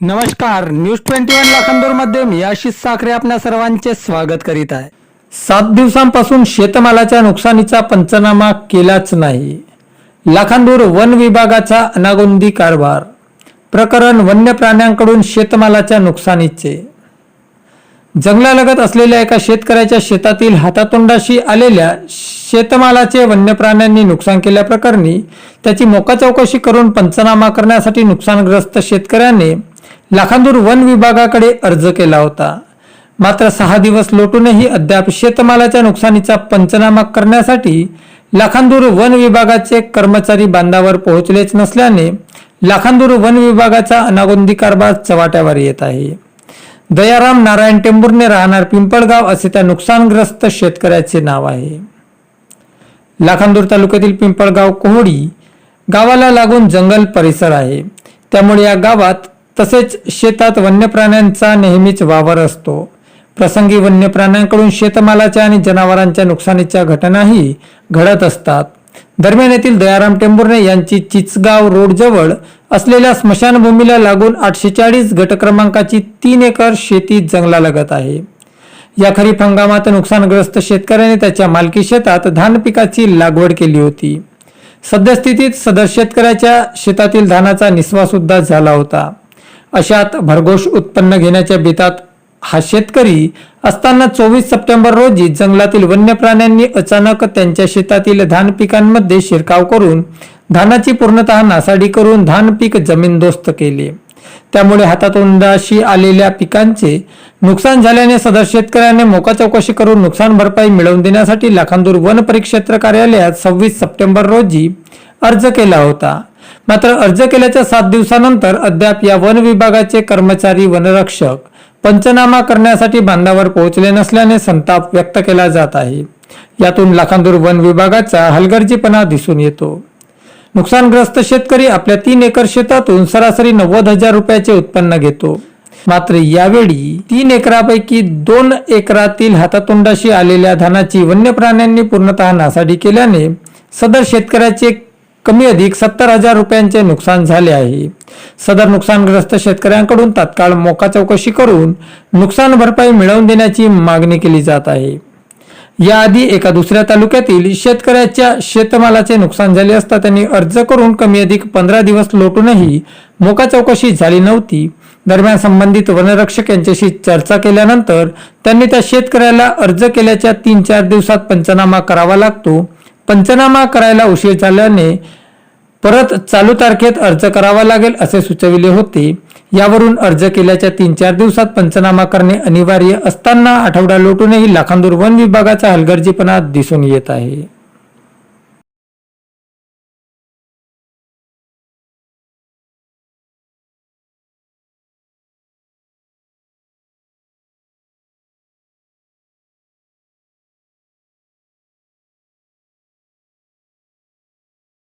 नमस्कार news twenty one लाखांदूरमध्ये मी आशिष साखरे आपल्या सर्वांचे स्वागत करीत आहे. सात दिवसांपासून शेतमालाच्या नुकसानीचा पंचनामा केलाच नाही. लाखांदूर वन विभागाचा अनागोंदी कारभार. प्रकरण वन्य प्राण्यांकडून शेतमालाच्या नुकसानीचे. जंगलालगत असलेल्या एका शेतकऱ्याच्या शेतातील हातातोंडाशी आलेल्या शेतमालाचे वन्य प्राण्यांनी नुकसान केल्याप्रकरणी त्याची मोका चौकशी करून पंचनामा करण्यासाठी नुकसानग्रस्त शेतकऱ्याने लाखांदूर वन विभागाकडे अर्ज केला होता. मात्र सहा दिवस लोटूनही अद्याप शेतमालाच्या नुकसानीचा पंचनामा करण्यासाठी लाखांदूर वन विभागाचे कर्मचारी बांधावर पोहोचलेच नसल्याने लाखांदूर वन विभागाचा अनागोंदी कारभार चव्हाट्यावर येत आहे. दयाराम नारायण टेंबूरने राहणार पिंपळगाव असे त्या नुकसानग्रस्त शेतकऱ्याचे नाव आहे. लाखांदूर तालुक्यातील पिंपळगाव कोहडी गावाला लागून जंगल परिसर आहे. त्यामुळे या गावात तसेच शेतात वन्य प्राण्यांचा नेहमीच वावर असतो. प्रसंगी वन्य प्राण्यांकडून शेतमालाच्या आणि जनावरांच्या नुकसानीच्या घटनाही घडत असतात. दरम्यान येथील दयाराम टेंभुर्णे यांची चिचगाव रोडजवळ असलेल्या स्मशानभूमीला लागून आठशे चाळीस गटक्रमांकाची तीन एकर शेती जंगलालगत आहे. या खरीप हंगामात नुकसानग्रस्त शेतकऱ्याने त्याच्या मालकी शेतात धान पिकाची लागवड केली होती. सद्यस्थितीत सदर शेतकऱ्याच्या शेतातील धानाचा निस्वा सुद्धा झाला होता. अशात भरघोष उत्पन्न घेण्याच्या बेतात हा शेतकरी असताना चोवीस सप्टेंबर रोजी जंगलातील वन्य प्राण्यांनी अचानक त्यांच्या शेतातील धान पिकांमध्ये शिरकाव करून धानाची पूर्णतः नासाडी करून धान पीक जमीनदोस्त केले. त्यामुळे हातातोंडाशी आलेल्या पिकांचे नुकसान झाल्याने सदर शेतकऱ्याने मोका चौकशी करून नुकसान भरपाई मिळवून देण्यासाठी लाखांदूर वन परिक्षेत्र कार्यालयात सव्वीस सप्टेंबर रोजी अर्ज केला होता. मात्र अर्ज केल्याच्या सात दिवसानंतर अद्याप या वन विभागाचे कर्मचारी वनरक्षक पंचनामा करण्यासाठी बांधावर पोहोचले नसल्याने संताप व्यक्त केला जात आहे. यातून लाखांदूर वन विभागाचा हलगर्जीपणा दिसून येतो. नुकसानग्रस्त शेतकरी आपल्या तीन एकर शेतातून सरासरी नव्वद हजार रुपयाचे उत्पन्न घेतो. मात्र यावेळी तीन एकरापैकी दोन एकरातील हातातोंडाशी आलेल्या धानाची वन्य प्राण्यांनी पूर्णतः नासाडी केल्याने सदर शेतकऱ्याचे कमी अधिक सत्तर हजार रुपयांचे नुकसान झाले आहे. सदर नुकसानग्रस्त शेतकऱ्यांकडून तात्काळ मोका चौकशी करून नुकसान भरपाई मिळवून देण्याची मागणी केली जात आहे. याआधी एका दुसऱ्या तालुक्यातील शेतकऱ्याच्या शेतमालाचे नुकसान झाले असता त्यांनी अर्ज करून कमी अधिक पंधरा दिवस लोटूनही मोका चौकशी झाली नव्हती. दरम्यान संबंधित वनरक्षक यांच्याशी चर्चा केल्यानंतर त्यांनी त्या शेतकऱ्याला अर्ज केल्याच्या तीन चार दिवसात पंचनामा करावा लागतो. पंचनामा करायला उशीर झाल्याने परत चालू तारखेत अर्ज करावा लागेल असे सुचविले होते. यावरून अर्ज केल्याच्या तीन चार दिवसात पंचनामा करणे अनिवार्य असताना आठवडा लोटूनही लाखांदूर वन विभागाचा हलगर्जीपणा दिसून येत आहे.